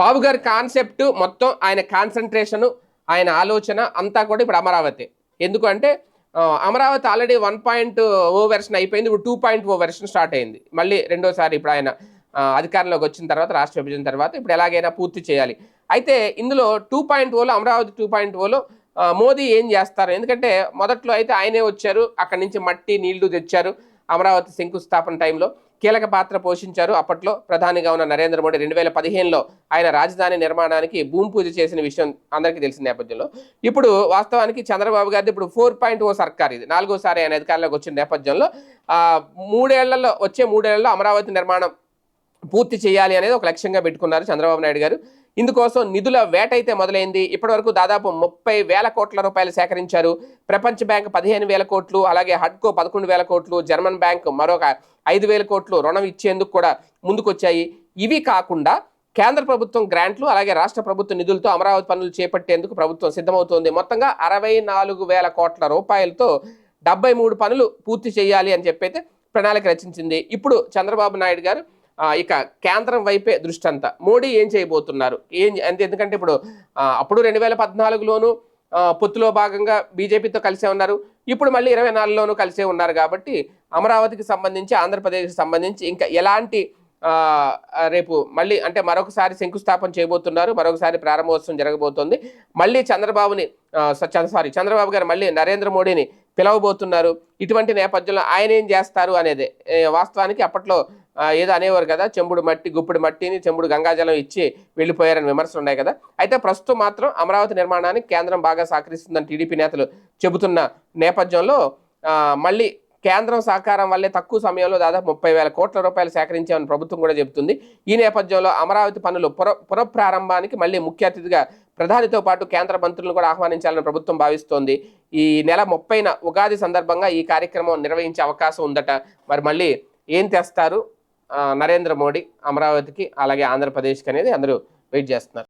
బాబు గారి కాన్సెప్ట్ మొత్తం ఆయన కాన్సన్ట్రేషన్ ఆయన ఆలోచన అంతా కూడా ఇప్పుడు అమరావతి. ఎందుకంటే Amaravati already one point O version అయిపోయింది ఇప్పుడు two point O version start అయింది. మళ్ళీ రెండోసారి ఇప్పుడు ఆయన అధికారంలోకి వచ్చిన తర్వాత రాష్ట్ర విభజన తర్వాత ఇప్పుడు ఎలాగైనా పూర్తి చేయాలి. అయితే ఇందులో టూ పాయింట్ ఓలో అమరావతి టూ పాయింట్ ఓలో మోదీ ఏం చేస్తారు? ఎందుకంటే మొదట్లో అయితే ఆయనే వచ్చారు అక్కడి నుంచి మట్టి నీళ్ళు తెచ్చారు. అమరావతి శంకుస్థాపన టైంలో కీలక పాత్ర పోషించారు. అప్పట్లో ప్రధానిగా ఉన్న నరేంద్ర మోడీ రెండు వేల పదిహేనులో ఆయన రాజధాని నిర్మాణానికి భూమి పూజ చేసిన విషయం అందరికీ తెలిసిన నేపథ్యంలో. ఇప్పుడు వాస్తవానికి చంద్రబాబు గారిది ఇప్పుడు ఫోర్ పాయింట్ ఓ సర్కార్ ఇది. నాలుగోసారి ఆయన అధికారంలోకి వచ్చిన నేపథ్యంలో మూడేళ్ళలో వచ్చే మూడేళ్ళలో అమరావతి నిర్మాణం పూర్తి చేయాలి అనేది ఒక లక్ష్యంగా పెట్టుకున్నారు చంద్రబాబు నాయుడు గారు. ఇందుకోసం నిధుల వేట అయితే మొదలైంది. ఇప్పటివరకు దాదాపు ముప్పై వేల కోట్ల రూపాయలు సేకరించారు. ప్రపంచ బ్యాంక్ పదిహేను వేల కోట్లు అలాగే హడ్కో పదకొండు వేల కోట్లు జర్మన్ బ్యాంక్ మరొక ఐదు వేల కోట్లు రుణం ఇచ్చేందుకు కూడా ముందుకొచ్చాయి. ఇవి కాకుండా కేంద్ర ప్రభుత్వం గ్రాంట్లు అలాగే రాష్ట్ర ప్రభుత్వ నిధులతో అమరావతి పనులు చేపట్టేందుకు ప్రభుత్వం సిద్ధమవుతోంది. మొత్తంగా అరవై నాలుగు వేల కోట్ల రూపాయలతో డెబ్బై మూడు పనులు పూర్తి చేయాలి అని చెప్పైతే ప్రణాళిక రచించింది. ఇప్పుడు చంద్రబాబు నాయుడు గారు ఇక కేంద్రం వైపే దృష్టి అంతా మోడీ ఏం చేయబోతున్నారు? ఏం అంతే ఎందుకంటే ఇప్పుడు అప్పుడు రెండు వేల పద్నాలుగులోను పొత్తులో భాగంగా బీజేపీతో కలిసే ఉన్నారు. ఇప్పుడు మళ్ళీ ఇరవై నాలుగులోనూ కలిసే ఉన్నారు కాబట్టి అమరావతికి సంబంధించి ఆంధ్రప్రదేశ్కి సంబంధించి ఇంకా ఎలాంటి రేపు మళ్ళీ అంటే మరొకసారి శంకుస్థాపన చేయబోతున్నారు. మరొకసారి ప్రారంభోత్సవం జరగబోతోంది. మళ్ళీ చంద్రబాబుని సారీ చంద్రబాబు గారు మళ్ళీ నరేంద్ర మోడీని పిలవబోతున్నారు. ఇటువంటి నేపథ్యంలో ఆయన ఏం చేస్తారు అనేది వాస్తవానికి అప్పట్లో ఏదో అనేవారు కదా చెంబుడు మట్టి గుప్పుడు మట్టిని చెంబుడు గంగాజలం ఇచ్చి వెళ్ళిపోయారని విమర్శలు ఉన్నాయి కదా. అయితే ప్రస్తుతం మాత్రం అమరావతి నిర్మాణానికి కేంద్రం బాగా సహకరిస్తుందని టీడీపీ నేతలు చెబుతున్న నేపథ్యంలో మళ్ళీ కేంద్రం సహకారం వల్లే తక్కువ సమయంలో దాదాపు ముప్పై వేల కోట్ల రూపాయలు సేకరించామని ప్రభుత్వం కూడా చెబుతుంది. ఈ నేపథ్యంలో అమరావతి పనులు పుర పునఃప్రారంభానికి మళ్ళీ ముఖ్య అతిథిగా ప్రధానితో పాటు కేంద్ర మంత్రులను కూడా ఆహ్వానించాలని ప్రభుత్వం భావిస్తోంది. ఈ నెల ముప్పైన ఉగాది సందర్భంగా ఈ కార్యక్రమం నిర్వహించే అవకాశం ఉందట. మరి మళ్ళీ ఏం తెస్తారు? నరేంద్ర మోడీ అమరావతికి అలాగే ఆంధ్రప్రదేశ్కి అనేది అందరూ వెయిట్ చేస్తున్నారు.